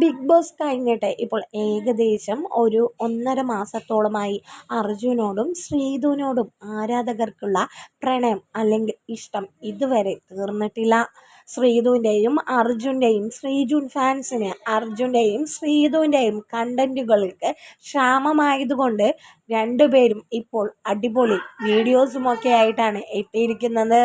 Big boss കഴിഞ്ഞിട്ട് ഇപ്പോൾ ഏകദേശം ഒരു ഒന്നര മാസത്തോളമായി അർജുനോടും ശ്രീധുവിനോടും ആരാധകർക്കുള്ള പ്രണയം അല്ലെങ്കിൽ ഇഷ്ടം ഇതുവരെ തീർന്നിട്ടില്ല. ശ്രീധുവിന്റെയും അർജുന്റെയും ശ്രീജുൻ ഫാൻസിന് അർജുന്റെയും ശ്രീധുവിന്റെയും കണ്ടന്റുകൾക്ക് ക്ഷാമമായതുകൊണ്ട് രണ്ടുപേരും ഇപ്പോൾ അടിപൊളി വീഡിയോസുമൊക്കെ ആയിട്ടാണ് എത്തിയിരിക്കുന്നത്.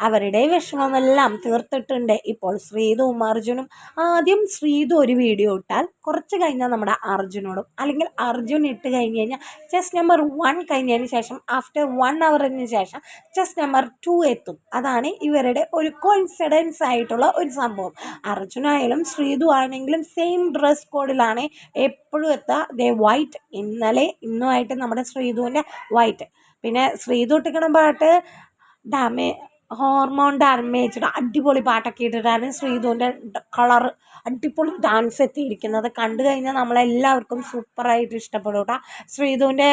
അവരുടെ വിഷമമെല്ലാം തീർത്തിട്ടുണ്ട്. ഇപ്പോൾ ശ്രീതുവും അർജുനും ആദ്യം ശ്രീതു ഒരു വീഡിയോ ഇട്ടാൽ കുറച്ച് കഴിഞ്ഞാൽ നമ്മുടെ അർജുനോടും അല്ലെങ്കിൽ അർജുൻ ഇട്ട് കഴിഞ്ഞ് കഴിഞ്ഞാൽ ചെസ് നമ്പർ വൺ കഴിഞ്ഞതിന് ശേഷം ആഫ്റ്റർ വൺ അവറിന് ശേഷം ചെസ് നമ്പർ ടു എത്തും. അതാണ് ഇവരുടെ ഒരു കോൺഫിഡൻസ് ആയിട്ടുള്ള ഒരു സംഭവം. അർജുനായാലും ശ്രീതു ആണെങ്കിലും സെയിം ഡ്രസ് കോഡിലാണ് എപ്പോഴും എത്തുക ദേ വൈറ്റ് ഇന്നലെ ഇന്നുമായിട്ട് നമ്മുടെ ശ്രീതുവിന്റെ വൈറ്റ് പിന്നെ ശ്രീതു ഇട്ടിക്കണ പാട്ട് ഡാമേ ഹോർമോൺ ഡാമേജ്ഡ് അടിപൊളി പാട്ടൊക്കെ ഇട്ടിട്ടാണ് ശ്രീധുവിന്റെ കളർ അടിപൊളി ഡാൻസ് എത്തിയിരിക്കുന്നത്. കണ്ടു കഴിഞ്ഞാൽ നമ്മളെല്ലാവർക്കും സൂപ്പറായിട്ട് ഇഷ്ടപ്പെടും കേട്ടോ. ശ്രീധുവിന്റെ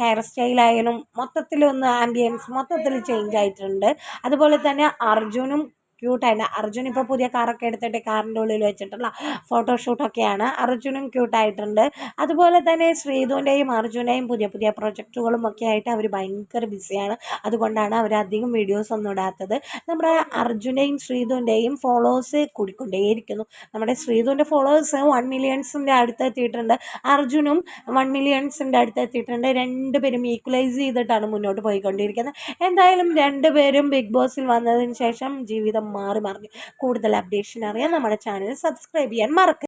ഹെയർ സ്റ്റൈലായാലും മൊത്തത്തിലൊന്ന് ആംബിയൻസ് മൊത്തത്തിൽ ചേഞ്ച് ആയിട്ടുണ്ട്. അതുപോലെ തന്നെ അർജുനും ക്യൂട്ടായിട്ട് അർജുൻ ഇപ്പോൾ പുതിയ കാറൊക്കെ എടുത്തിട്ട് കാറിന്റെ ഉള്ളിൽ വെച്ചിട്ടുള്ള ഫോട്ടോഷൂട്ടൊക്കെയാണ് അർജുനും ക്യൂട്ടായിട്ടുണ്ട് അതുപോലെ തന്നെ ശ്രീധുവിന്റെയും അർജുനെയും പുതിയ പുതിയ പ്രൊജക്റ്റുകളും ഒക്കെ ആയിട്ട് അവർ ഭയങ്കര ബിസിയാണ് അതുകൊണ്ടാണ് അവർ അധികം വീഡിയോസ് ഒന്നും ഇടാത്തത്. നമ്മുടെ അർജുന്റെയും ശ്രീധുവിന്റെയും ഫോളോവേഴ്സ് കൂടിക്കൊണ്ടേയിരിക്കുന്നു. നമ്മുടെ ശ്രീധുവിന്റെ ഫോളോവേഴ്സ് വൺ മില്യൺസിന്റെ അടുത്ത് എത്തിയിട്ടുണ്ട്. അർജുനും വൺ മില്യൺസിന്റെ അടുത്ത് എത്തിയിട്ടുണ്ട്. രണ്ടുപേരും ഈക്വലൈസ് ചെയ്തിട്ടാണ് മുന്നോട്ട് പോയിക്കൊണ്ടിരിക്കുന്നത്. എന്തായാലും രണ്ടുപേരും ബിഗ് ബോസിൽ വന്നതിന് ശേഷം ജീവിതം മാറി മറിഞ്ഞു. കൂടുതൽ അപ്ഡേഷൻ അറിയാൻ നമ്മുടെ ചാനൽ സബ്സ്ക്രൈബ് ചെയ്യാൻ മറക്കരുത്.